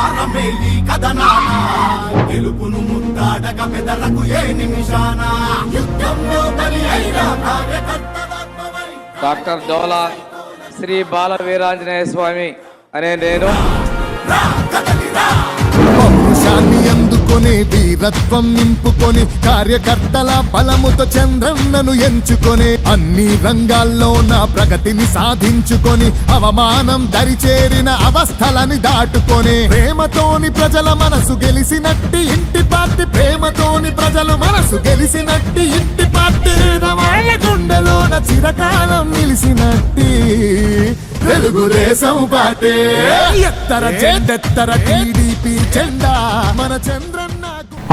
అవమానమే ఈ కథనాన గెలుపును ముద్దాడక పెదలకు ఏ నిమిషాన? యుద్ధంలో బలి అయిన డాక్టర్ డోలా శ్రీ బాల వీరాంజనేయ స్వామి అనే నేను వీరత్వం నింపుకొని కార్యకర్తల బలముతో చంద్రన్నను ఎంచుకొని అన్ని రంగాల్లో నా ప్రగతిని సాధించుకొని అవమానం దరిచేరిన అవస్థలని దాటుకొని ప్రేమతోని ప్రజల మనసు గెలిసినట్టి ఇంటి పార్టీ ప్రేమతోని ప్రజల మనసు గెలిసినట్టి ఇంటి పార్టీ వాళ్ళ గుండెలోన చిరకాలం నిలిసినట్టి. తెలుగుదేశం పార్టీ. ఎత్తర జెండెత్తర టీడీపీ జెండా. మన చంద్రన్న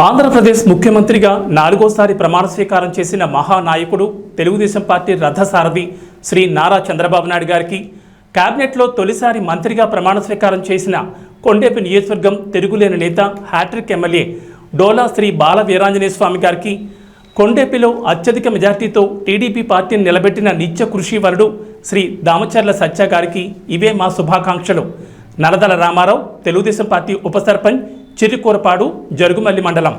ఆంధ్రప్రదేశ్ ముఖ్యమంత్రిగా నాలుగోసారి ప్రమాణ స్వీకారం చేసిన మహానాయకుడు తెలుగుదేశం పార్టీ రథసారథి శ్రీ నారా చంద్రబాబు నాయుడు గారికి కేబినెట్లో తొలిసారి మంత్రిగా ప్రమాణ స్వీకారం చేసిన కొండేపి నియోజకవర్గం తెలుగులేని నేత హ్యాట్రిక్ ఎమ్మెల్యే డోలా శ్రీ బాల వీరాంజనేయ స్వామి గారికి కొండేపిలో అత్యధిక మెజార్టీతో టీడీపీ పార్టీని నిలబెట్టిన నిత్య కృషి వరుడు శ్రీ దామచర్ల సత్య గారికి ఇవే మా శుభాకాంక్షలు. నరదల రామారావు తెలుగుదేశం పార్టీ ఉప సర్పంచ్ చిరుకూరపాడు జరుగుమల్లి మండలం.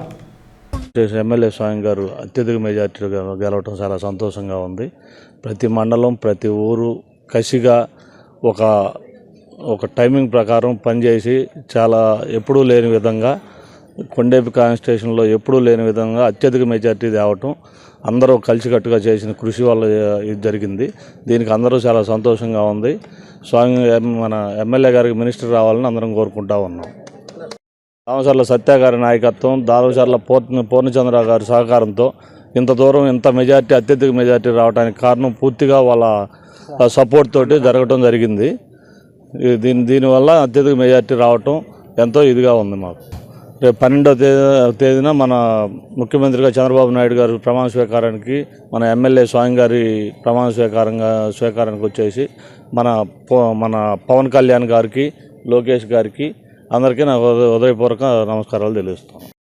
ఎమ్మెల్యే స్వామి గారు అత్యధిక మెజార్టీగా గెలవటం చాలా సంతోషంగా ఉంది. ప్రతి మండలం ప్రతి ఊరు కసిగా ఒక ఒక టైమింగ్ ప్రకారం పనిచేసి చాలా ఎప్పుడూ లేని విధంగా కొండేపి కాన్స్టిట్యూషన్లో ఎప్పుడూ లేని విధంగా అత్యధిక మెజార్టీ తేవటం అందరూ కలిసికట్టుగా చేసిన కృషి వల్ల ఇది జరిగింది. దీనికి అందరూ చాలా సంతోషంగా ఉంది. స్వామి మన ఎమ్మెల్యే గారికి మినిస్టర్ రావాలని అందరం కోరుకుంటా ఉన్నాం. దామచర్ల సత్య గారి నాయకత్వం దామచర్ల పూర్ణ పూర్ణచంద్ర గారి సహకారంతో ఇంత దూరం ఇంత మెజార్టీ అత్యధిక మెజార్టీ రావడానికి కారణం పూర్తిగా వాళ్ళ సపోర్ట్ తోటి జరగటం జరిగింది. దీని దీనివల్ల అత్యధిక మెజార్టీ రావటం ఎంతో ఇదిగా ఉంది మాకు. రేపు పన్నెండవ తేదీ తేదీన మన ముఖ్యమంత్రిగా చంద్రబాబు నాయుడు గారు ప్రమాణ స్వీకారానికి మన ఎమ్మెల్యే స్వామి గారి ప్రమాణ స్వీకారంగా స్వీకారానికి వచ్చేసి మన పో- మన పవన్ కళ్యాణ్ గారికి లోకేష్ గారికి అందరికీ నా హృదయపూర్వక నమస్కారాలు తెలియజేస్తాను